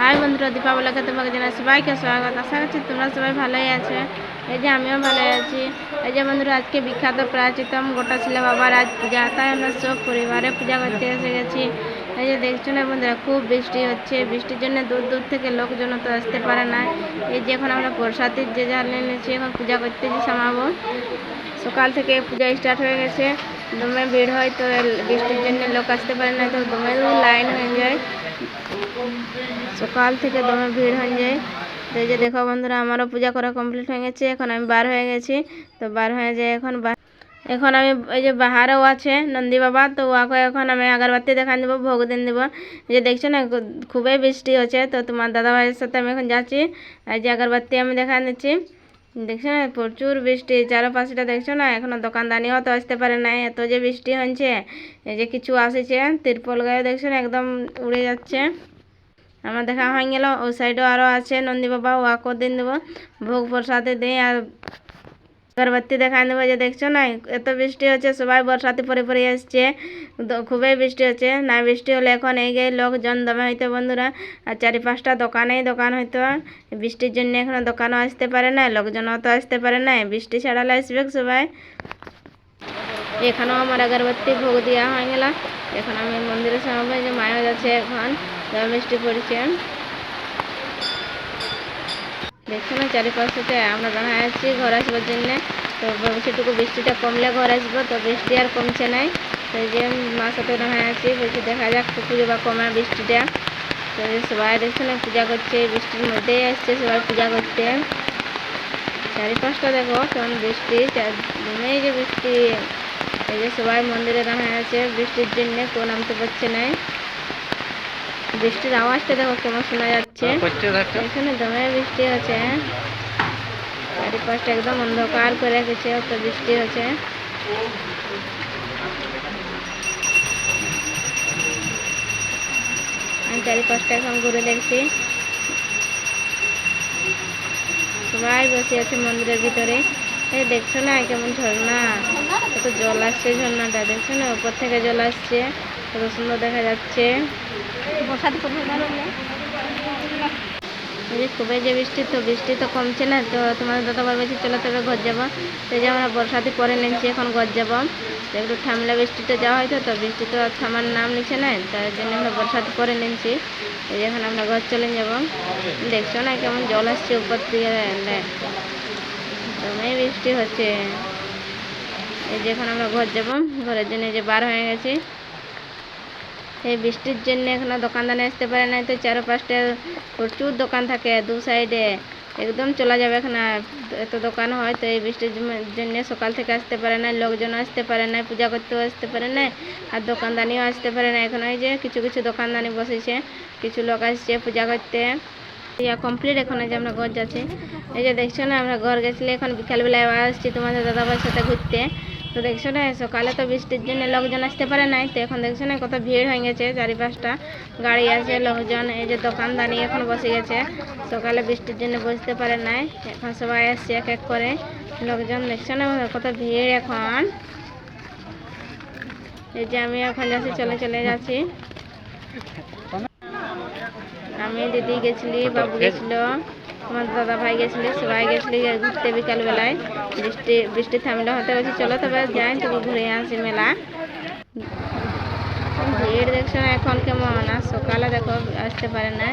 High বন্ধুরা দীপাবলিকে তোমাকে জানাই, সবাইকে স্বাগত। আশা করছি তোমরা সবাই ভালোই আছে। এই যে আমিও ভালো আছি। এই যে বন্ধুরা, আজকে বিখ্যাত প্রাচিতম গোটা ছিল বাবার আজ পূজা। তাই আমরা সব পরিবারে পূজা করতে এসে গেছি। এই যে দেখছ না বন্ধুরা, খুব বৃষ্টি হচ্ছে। বৃষ্টির জন্য দূর দূর থেকে লোকজন তো আসতে পারে না। এই যে এখন আমরা প্রসাদের যে যা নিয়েছি এখন পূজা করতে যে সামাবো। সকাল থেকে পূজা স্টার্ট হয়ে গেছে। দমে ভিড় হয় তো বৃষ্টির জন্য লোক আসতে পারে না, তো দমে লাইন হয়ে যায়। সকাল থেকে দমে ভিড় হয়ে যায়। তো এই যে দেখো বন্ধুরা, আমারও পূজা করা কমপ্লিট হয়ে গেছে। এখন আমি বার হয়ে গেছি। তো বার হয়ে যায় এখন এখন আমি এই যে বাহারেও আছে, নন্দী বাবা। তো ওকে এখন আমি আগরবাতি দেখান দেবো, ভোগ দিন দেবো। যে দেখছ না খুবই বৃষ্টি হচ্ছে। তো তোমার দাদা ভাইয়ের সাথে আমি এখন যাচ্ছি। আর যে আগরবাতি আমি দেখা দিচ্ছি। দেখছ না, প্রচুর বৃষ্টি। চারপাশটা দেখছ না, এখনও দোকানদানিও তো আসতে পারে না এত যে বৃষ্টি হচ্ছে। এই যে কিছু আসেছে, তিরপল গায়ে দেখছ না, একদম উড়ে যাচ্ছে। আমার দেখা হয়ে গেল ওই সাইডেও আরও আছে, নন্দী বাবা ওয়াকও দিন দেবো, ভোগ প্রসাদে দিই, আর আগরবাতি দেখাই দেবো যে দেখছ না, এত বৃষ্টি হচ্ছে, সবাই বর্ষাতে পরে পরে এসছে খুবই বৃষ্টি হচ্ছে, না বৃষ্টি হলে এখন এই গে লোকজন দমে হইতো বন্ধুরা, আর চারি পাঁচটা দোকানেই দোকান হইতো, বৃষ্টির জন্য এখনও দোকানও আসতে পারে না লোকজনও তো আসতে পারে না বৃষ্টি ছাড়ালে আসবে সবাই। এখানেও আমার আগরবাতি ভোগ দেওয়া হয়ে গেল। এখন আমি মন্দিরের সামনে যে মায়া যাচ্ছে এখন দমে বৃষ্টি পড়ছে দেখছ না চারিপাশে আমরা দাঁড়ায় আছি, ঘর আসবার জন্য। তো সেটুকু বৃষ্টিটা কমলে ঘর আসব, তো বৃষ্টি আর কমছে নাই। তো যে মার সাথে দাঁড়ায় আছি, বলছি দেখা যাক পুজো বা কমে বৃষ্টিটা। তো সবাই দেখছ না, পূজা করছে বৃষ্টির মধ্যেই আসছে সবাই পূজা করতে। চারিপাশটা দেখো কেমন বৃষ্টি চারদিনেই যে বৃষ্টি। এই যে সবাই মন্দিরে দাঁড়ায় আছে বৃষ্টির জন্য কেউ নামতে পারছে নাই বৃষ্টির আওয়াজটা দেখো কেমন শোনা যাচ্ছে। এখানে দমে বৃষ্টি হচ্ছে। চারিপাশটা একদম অন্ধকার করে রেখেছে অত বৃষ্টি হচ্ছে। আমি চারিপাশটা এখন ঘুরে দেখছি। সবাই বসে আছে মন্দিরের ভিতরে। দেখছ না কেমন ঝর্ণা। কত জল আসছে ঝর্ণাটা, দেখছ না? উপর থেকে জল আসছে কত সুন্দর দেখা যাচ্ছে। খুবই যে বৃষ্টি, তো বৃষ্টি তো কমছে না, তো তোমাদের দাদা বার বলছি চলো তবে ঘর যাব। এই যে আমরা বর্ষাতে পরে নিচ্ছি এখন ঘর যাব। একটু থামলে বৃষ্টিতে যাওয়া হয়তো, তো বৃষ্টি তো থামার নাম নিচ্ছে না তার জন্য আমরা বর্ষাতে পরে নিচ্ছি এই এখন আমরা ঘর চলে যাব। দেখছ না কেমন জল আসছে উপর দিয়ে দমে বৃষ্টি হচ্ছে। এই যে এখন আমরা ঘর যাব। ঘরের জন্য যে বার হয়ে গেছি। এই বৃষ্টির জন্য এখনও দোকানদানি আসতে পারে না তো চারপাশটা প্রচুর দোকান থাকে দু সাইডে। একদম চলা যাবে এখানে এত দোকান হয়, তো এই বৃষ্টির জন্য- সকাল থেকে আসতে পারে না লোকজন আসতে পারে না পূজা করতেও আসতে পারে না আর দোকানদানিও আসতে পারে না এখন ওই যে কিছু কিছু দোকানদানি বসেছে, কিছু লোক আসছে পূজা করতে। ইয়া কমপ্লিট এখন যে আমরা ঘর যাচ্ছি। এই যে দেখছ না, আমরা ঘর গেছিলে, এখন বিকালবেলায় আসছি তোমাদের দাদাবার সাথে ঘুরতে। তো দেখছ না, সকালে তো বৃষ্টির জন্য লোকজন আসতে পারে নাই, তো এখন দেখছ না কত ভিড় হয়ে গেছে, চারিপাশটা গাড়ি আছে, লোকজন, এই যে দোকানদানি এখন বসে গেছে, সকালে বৃষ্টির জন্য বসতে পারে নাই, এখন সবাই আসছে এক এক করে, লোকজন দেখছ না কত ভিড় এখন। এই যে আমি এখন যাচ্ছি, চলে চলে যাচ্ছি। আমি দিদি গেছিলি, বাবু গেছিল, আমার দাদা ভাই গেছিলি, সবাই গেছিলি ঘুরতে বিকাল বেলায় বৃষ্টি বৃষ্টি থামলে হতে বলছি চলো তবে যাই তবে ঘুরে আসি মেলা। ভিড় দেখছ না? এখন কেমন? আর সকালে দেখো আসতে পারে না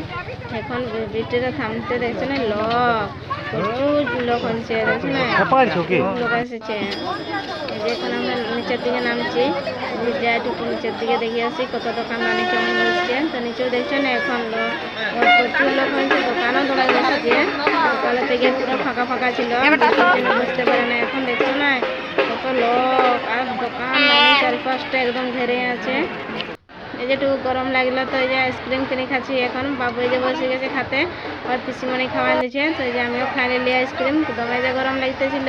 এখন বৃষ্টিটা থামতে দেখছ না? লোক প্রচুর লোক হচ্ছে দেখছ না? লোক এসেছে। যে এখন আমরা নিচের দিকে নামছি। যে যাই একটু নিচের দিকে দেখে আসি কত দোকানদানি কেমন বসছে তো নিচেও দেখছ না? এখন লোক প্রচুর লোক হয়েছে দোকানও দোকান বসেছে সকালে থেকে পুরো ফাঁকা ফাঁকা ছিল। বুঝতে পারে না এখন দেখছ না? কত লোক আর দোকান চারপাশটা একদম ঘেরে আছে। এই যে একটু গরম লাগল তো এই যে আইসক্রিম কিনে খাচ্ছি এখন। বাবু এই যে বসে গেছে খাতে আর পিসিমণি খাওয়া দিচ্ছে তো এই যে আমিও খাই নিলি আইসক্রিম দমে যে গরম লাগতেছিল,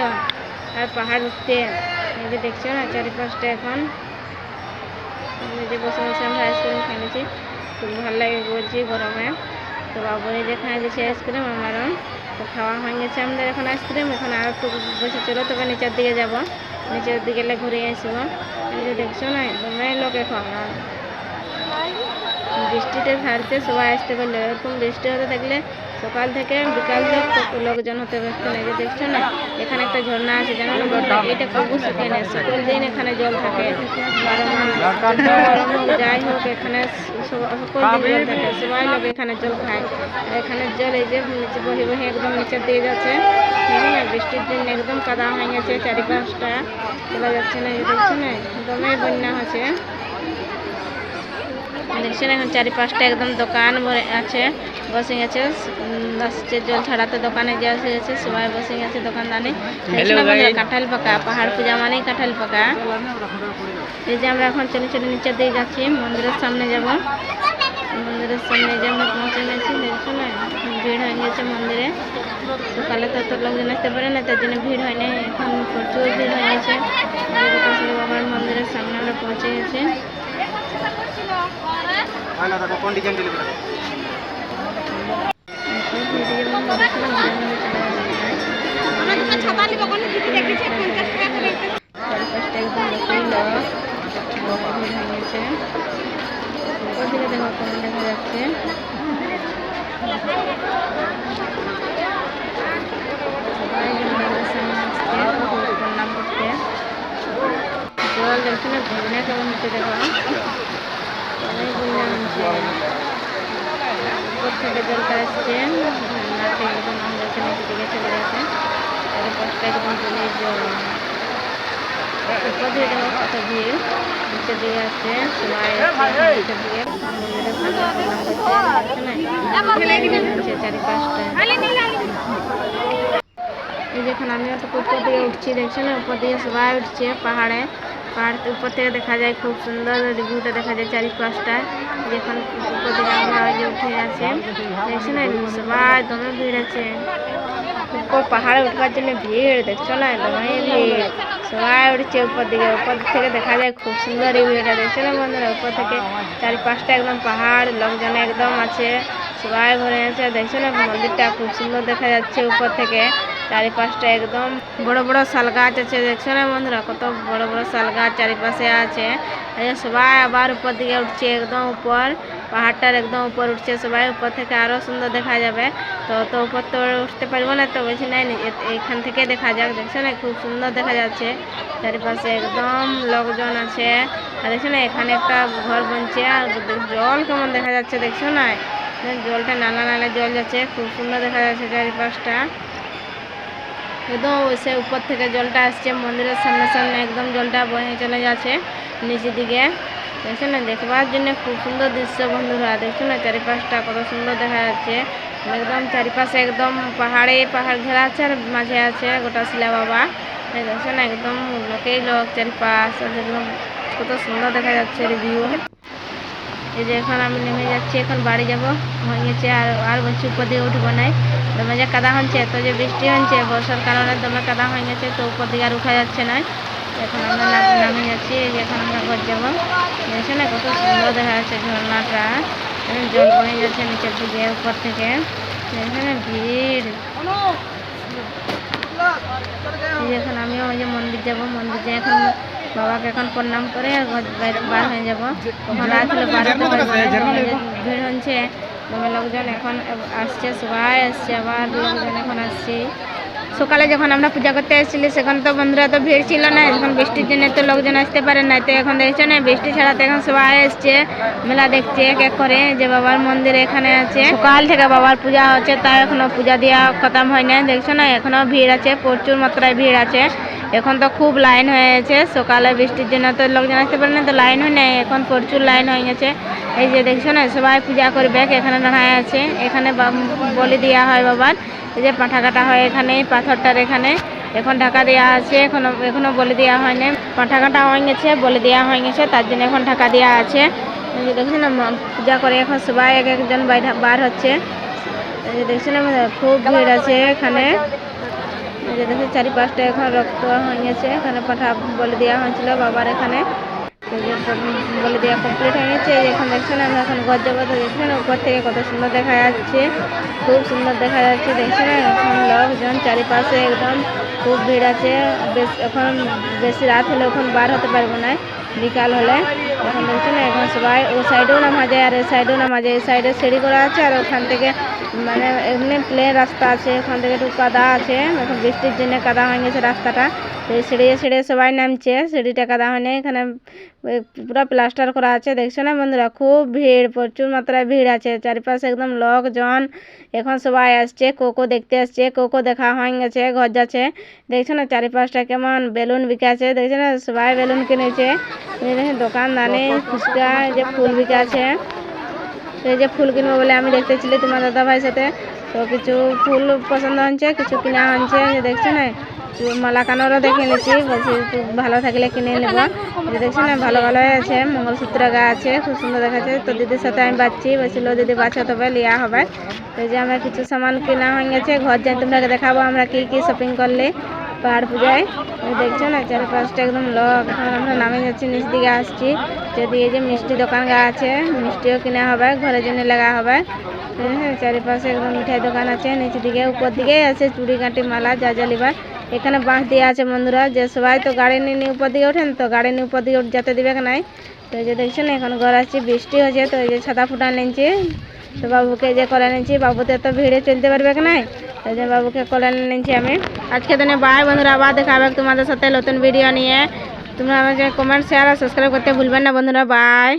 আর পাহাড় উঠতে। এই যে দেখছ না, চারিপাশটা এখন। এই যে বসে বসে আমরা আইসক্রিম খাই নিচ্ছি। খুব ভালো লাগে বলছি গরমে। তো বাবু এই যে খাই দিচ্ছে আইসক্রিম আমারও। তো খাওয়া হয়ে গেছে আমাদের এখন আইসক্রিম এখন আর একটু বসে চলো, তবে নিচের দিকে যাব। নিচের দিকে ঘুরে আসব। এই যে দেখছ না, দমে লোক এখন বৃষ্টিটা ছাড়তে সবাই আসতে পারল। এরকম বৃষ্টি হতে থাকলে সকাল থেকে বিকাল তক লোকজন হতে না যে দেখছ না, এখানে একটা ঝর্ণা আছে, জানো না? এটা কবু শুকিয়ে নেই সকল দিন এখানে জল থাকে। যাই হোক, এখানে সকল দিন জল থাকে। সবাই লোক এখানে জল খায়। আর এখানে জল এই যে নিচে বহি বহি একদম নিচে দিয়ে যাচ্ছে। না, বৃষ্টির দিন একদম কাদা হয়ে গেছে চারি পাঁচটা চলা যাচ্ছে না দেখছ না? দমে বন্যা হচ্ছে। দেখছেন এখন চারি পাঁচটা একদম দোকান ভরে আছে বসে গেছে আসছে জল ছাড়াতে দোকানে যে এসে গেছে সবাই বসে গেছে দোকানদানি। কাঁঠাল পাকা পাহাড় পূজা মানেই কাঁঠাল পাকা। এই যে আমরা এখন চলে চলে নিচে দিয়ে যাচ্ছি মন্দিরের সামনে যাব। মন্দিরের সামনে যে আমরা পৌঁছে গেছি দেখছ না? ভিড় হয়ে গেছে মন্দিরে। সকালে তো তো লোকজন আসতে পারে না তার জন্য ভিড় হয় না এখন প্রচুর ভিড় হয়ে গেছে। বাবার মন্দিরের সামনে আমরা পৌঁছে গেছি। চারপাশটা একদম লোকেই লোক ভিড় হয়ে দেখো দেখা যাচ্ছে জল দেখছ না বন্যা কেমন হচ্ছে দেখো একদম নিচে দিকে চলে গেছে একদম দিয়ে কত ভিড় নিচে দিয়ে সবাই নিচে দিয়ে এই যেখানে আমি তো উপর দিয়ে উঠছি দেখছ না উপর দিয়ে সবাই উঠছে পাহাড়ে। পাহাড় উপর থেকে দেখা যায় খুব সুন্দর ভিউটা দেখা যায় চারিপাশটা যেখানে উপর দিকে আমরা ওই যে উঠে আছে দেখছ না সবাই দমে ভিড় আছে। উপর পাহাড়ে উঠবার জন্য ভিড়, দেখছ না, দমে ভিড়। সবাই উঠছে উপর দিকে, উপর থেকে দেখা যায় খুব সুন্দর এই ভিউটা দেখছ না বন্ধুরা, উপর থেকে। চারিপাশটা একদম পাহাড়, লোকজন একদম আছে, সবাই ভরে আছে, দেখছ না, মন্দিরটা খুব সুন্দর দেখা যাচ্ছে উপর থেকে। চারিপাশটা একদম বড় বড় শাল গাছ আছে, দেখছ না বন্ধুরা? কত বড় বড় শাল গাছ চারিপাশে আছে। সবাই আবার উপর দিকে উঠছে, একদম উপর। পাহাড়টার একদম উপর উঠছে, সবাই উপর থেকে আরও সুন্দর দেখা যাবে। তো তো উপর তো উঠতে পারব না, তো বলছি নাই, এ- এইখান থেকে দেখা যাক, দেখছ না? খুব সুন্দর দেখা যাচ্ছে। চারিপাশে একদম লোকজন আছে। আর দেখছ না, এখানে একটা ঘর বনছে, আর জল কেমন দেখা যাচ্ছে, দেখছ না? জলটা নালা নালা জল যাচ্ছে, খুব সুন্দর দেখা যাচ্ছে চারিপাশটা। একদম সে উপর থেকে জলটা আসছে, মন্দিরের সামনে সামনে একদম জলটা বয়ে চলে যাচ্ছে নিচের দিকে। দেখছ না? দেখবার জন্য খুব সুন্দর দৃশ্য বন্ধুরা। দেখছ না? চারিপাশটা কত সুন্দর দেখা যাচ্ছে। একদম চারিপাশে একদম পাহাড়ে পাহাড় ঘেরা আছে আর মাঝে আছে গোটা শিলা বাবা। দেখছ না? একদম লোকেই লোক চারিপাশ একদম কত সুন্দর দেখা যাচ্ছে ভিউ এই যে এখন আমি নেমে যাচ্ছি, এখন বাড়ি যাব। হয়ে গেছে আর আর বলছি, উপর দিয়ে উঠবো নাই। দমে যে কাদা হচ্ছে, এত যে বৃষ্টি হচ্ছে, বর্ষার কারণে দমে কাদা হয়ে গেছে, তো উপর দিকে আর উঠা যাচ্ছে না। এখন আমরা নামে যাচ্ছি, এই যে এখন আমরা ঘর যাব। দেখছ না কত সুন্দর দেখা যাচ্ছে এখন জল বয়ে যাচ্ছে নিচের দিকে, উপর থেকে। দেখছ না ভিড়? এখন আমিও ওই যে মন্দির যাব, মন্দির যাই এখন বাবাকে এখন প্রণাম করে বার হয়ে যাব। তখন ভিড় হচ্ছে। তবে লোকজন এখন আসছে, সবাই আসছে, আবার লোকজন এখন আসছে। সকালে যখন আমরা পূজা করতে এসেছিলি, সেখানে তো বন্ধুরা তো ভিড় ছিল না। এখন বৃষ্টির জন্য তো লোকজন আসতে পারে না তো এখন দেখছ না, বৃষ্টি ছাড়াতে এখন সবাই এসছে মেলা দেখছে, এক এক করে যে বাবার মন্দির এখানে আছে। সকাল থেকে বাবার পূজা হচ্ছে, তাই এখনও পূজা দেওয়া খতম হয় না দেখছ না, এখনও ভিড় আছে, প্রচুর মাত্রায় ভিড় আছে। এখন তো খুব লাইন হয়ে গেছে। সকালে বৃষ্টির জন্য তো লোকজন আসতে পারে না, তো লাইন হয় না এখন প্রচুর লাইন হয়ে গেছে। এই যে দেখছ না, সবাই পূজা করবে, এখানে দাঁড়ায় আছে। এখানে বলি দেওয়া হয় বাবার। এই যে পাঠা কাটা হয় এখানে পাথরটার এখানে। এখন ঢাকা দেওয়া আছে, এখনও এখনও বলে দেওয়া হয় না পাঠা কাটা হয়ে গেছে, বলে দেওয়া হয়ে গেছে, তার জন্য এখন ঢাকা দেওয়া আছে। দেখছ না পূজা করে এখন সবাই এক একজন বার হচ্ছে। এই যে দেখছ না, খুব ভিড় আছে এখানে। যে চারি পাঁচটা এখন রক্ত হয়ে গেছে এখানে পাঠা বলে দেওয়া হয়েছিল বাবার এখানে। বলে দেওয়া কমপ্লিট হয়ে গেছে। এখন দেখছেন, আমরা এখন ঘর যাব তো দেখছেন উপর থেকে কত সুন্দর দেখা যাচ্ছে, খুব সুন্দর দেখা যাচ্ছে, দেখছেন? এখন লোকজন চারিপাশে একদম খুব ভিড় আছে। বেশ, এখন বেশি রাত হলে এখন বার হতে পারব না। বিকাল হলে। এখন দেখছ না এখন সবাই ও সাইডেও নামা যায় আর এই সাইডেও নামা যায় এই সাইডে সিঁড়ি করা আছে, আর ওখান থেকে মানে এমনি প্লেন রাস্তা আছে, ওখান থেকে একটু কাদা আছে, এখন বৃষ্টির জন্য কাদা হয়ে গেছে রাস্তাটা। তো সিঁড়িয়ে সিঁড়িয়ে সবাই নামছে, সিঁড়িটা কাদা হয়নি, এখানে পুরো প্লাস্টার করা আছে, দেখছ না বন্ধুরা? খুব ভিড়, প্রচুর মাত্রায় ভিড় আছে, চারিপাশে একদম লোকজন। এখন সবাই আসছে, কোকো দেখতে আসছে, কোকো দেখা হয়ে গেছে, ঘর যাচ্ছে। দেখছ না চারিপাশটা কেমন বেলুন বিকাছে দেখছ না? সবাই বেলুন কিনেছে। দোকানদানে, ফুচকা যে ফুল বিকাছে এই যে ফুল কিনবো বলে আমি দেখতেছিলি তোমার দাদা ভাইয়ের সাথে। তো কিছু ফুল পছন্দ হচ্ছে, কিছু কিনা হচ্ছে দেখছ না? মালা কানেরও দেখে নিচ্ছি বলছি ভালো থাকলে কিনে নেব। যে দেখছ না, ভালো ভালোই আছে, মঙ্গলসূত্র গা আছে, খুব সুন্দর দেখাচ্ছে। তো দিদির সাথে আমি বাচ্চি, বলছিল দিদি বাচ্চা তবে লিয়া হবে। তো যে আমরা কিছু সামান কিনা হয়ে গেছে, ঘর যাই তোমরা দেখাবো আমরা কি কি শপিং করলে। পাহাড় পূজায়। দেখছ না? চারপাশটা একদম লোক। এখন আমরা নামে যাচ্ছি, নিচ দিকে আসছি। এই যে মিষ্টি দোকান গা আছে, মিষ্টিও কিনা হবে, ঘরের জন্য লাগা হবে। হ্যাঁ চারিপাশে একদম মিঠাই দোকান আছে নিচের দিকে, উপর দিকেই আছে চুড়ি কাঁটি মালা, যা যা লিবার। এখানে বাঁশ দিয়ে আছে বন্ধুরা, যে সবাই তো গাড়ি নিয়ে নিয়ে উপর দিকে ওঠেন, তো গাড়ি নিয়ে উপর দিকে যেতে দিবে নাই? তো এই যে দেখছ না, এখন ঘর আসছি, বৃষ্টি হয়েছে, তো এই যে ছাতা ফুটা নিয়েছি। তো বাবুকে যে করে নিয়েছি, বাবুতে তো ভিড়ে চলতে পারবে নাই? যে বাবুকে কোলে নিয়েছি আমি। আজকে দিনে বাই বন্ধুরা, আবার দেখাবে তোমাদের সাথে নতুন ভিডিও নিয়ে। তোমরা আমাকে কমেন্ট শেয়ার আর সাবস্ক্রাইব করতে ভুলবেন না বন্ধুরা বাই